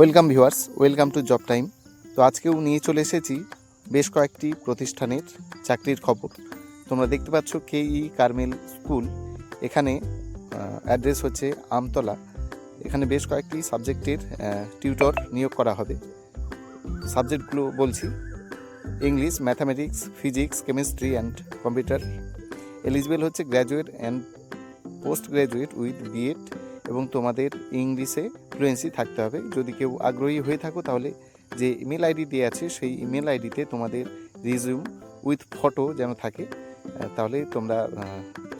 Welcome viewers, welcome to job time. তো আজকেও নিয়ে চলে এসেছি বেশ কয়েকটি প্রতিষ্ঠানের চাকরির খবর। তোমরা দেখতে পাচ্ছ কে ই কার্মেল স্কুল। এখানে অ্যাড্রেস হচ্ছে আমতলা। এখানে বেশ কয়েকটি সাবজেক্টের টিউটর নিয়োগ করা হবে। সাবজেক্টগুলো বলছি। English, mathematics, physics, chemistry and computer. Eligible হচ্ছে graduate and post graduate with BEd এবং তোমাদের ইংলিশে ফ্লুয়েন্সি থাকতে হবে। যদি কেউ আগ্রহী হয়ে থাকো, তাহলে যে ইমেল আইডি দেওয়া আছে, সেই ইমেল আইডিতে তোমাদের রিজিউম উইথ ফটো যেন থাকে তাহলে তোমরা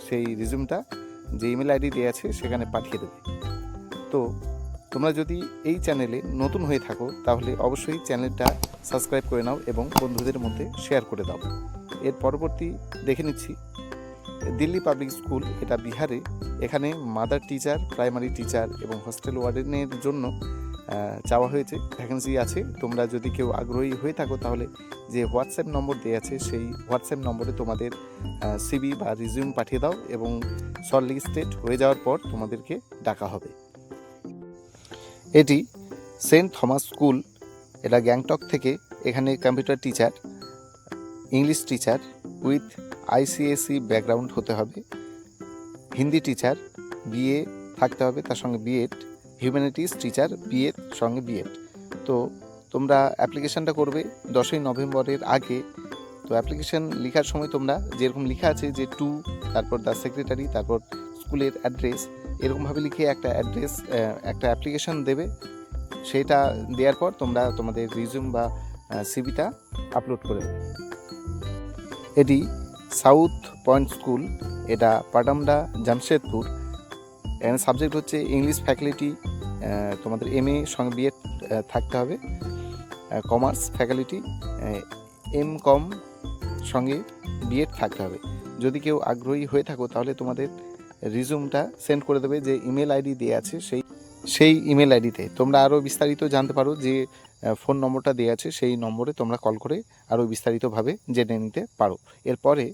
সেই রিজিউমটা যে ইমেল আইডি দেওয়া আছে, সেখানে পাঠিয়ে দেবে। তো তোমরা যদি এই চ্যানেলে নতুন হয়ে থাকো, তাহলে অবশ্যই চ্যানেলটা সাবস্ক্রাইব করে নাও এবং বন্ধুদের মধ্যে শেয়ার করে দাও। এর পরবর্তী দেখে নিচ্ছি। দিল্লি পাবলিক স্কুল, এটা বিহারে। এখানে মাদার টিচার, প্রাইমারি টিচার এবং হস্টেল ওয়ার্ডেনের জন্য চাওয়া হয়েছে। ভ্যাকেন্সি আছে। তোমরা যদি কেউ আগ্রহী হয়ে থাকো তাহলে যে হোয়াটসঅ্যাপ নম্বর দেওয়া আছে, সেই হোয়াটসঅ্যাপ নম্বরে তোমাদের সিবি বা রিজিউম পাঠিয়ে দাও এবং শর্ট লিস্টেড হয়ে যাওয়ার পর তোমাদেরকে ডাকা হবে। এটি সেন্ট থমাস স্কুল, এটা গ্যাংটক থেকে। এখানে computer teacher, English teacher with ICSE background হতে হবে। হিন্দি টিচার বিএ থাকতে হবে, তার সঙ্গে বিএড হিউম্যানিটিস টিচার বিএড সঙ্গে বিএড তো তোমরা অ্যাপ্লিকেশানটা করবে দশই নভেম্বরের আগে। তো অ্যাপ্লিকেশান লেখার সময় তোমরা যেরকম লেখা আছে যে টু তারপর দ্য সেক্রেটারি তারপর স্কুলের অ্যাড্রেস এরকমভাবে লিখে একটা অ্যাড্রেস একটা অ্যাপ্লিকেশান দেবে। সেটা দেওয়ার পর তোমরা তোমাদের রিজিউম বা সিবিটা আপলোড করে এটি সাউথ পয়েন্ট স্কুল, এটা পাটামডা, জামশেদপুর। এখানে সাবজেক্ট হচ্ছে ইংলিশ ফ্যাকাল্টি তোমাদের এম এ সঙ্গে বিএড থাকতে হবে। কমার্স ফ্যাকাল্টি এম কম সঙ্গে বিএড থাকতে হবে। যদি কেউ আগ্রহী হয়ে থাকো, তাহলে তোমাদের রিজুমটা সেন্ড করে দেবে যে ইমেল আইডি দেওয়া আছে, সেই সেই ইমেল আইডিতে। তোমরা আরও বিস্তারিত জানতে পারো যে ফোন নম্বরটা দেওয়া আছে, সেই নম্বরে তোমরা কল করে আরও বিস্তারিতভাবে জেনে নিতে পারো। এরপরে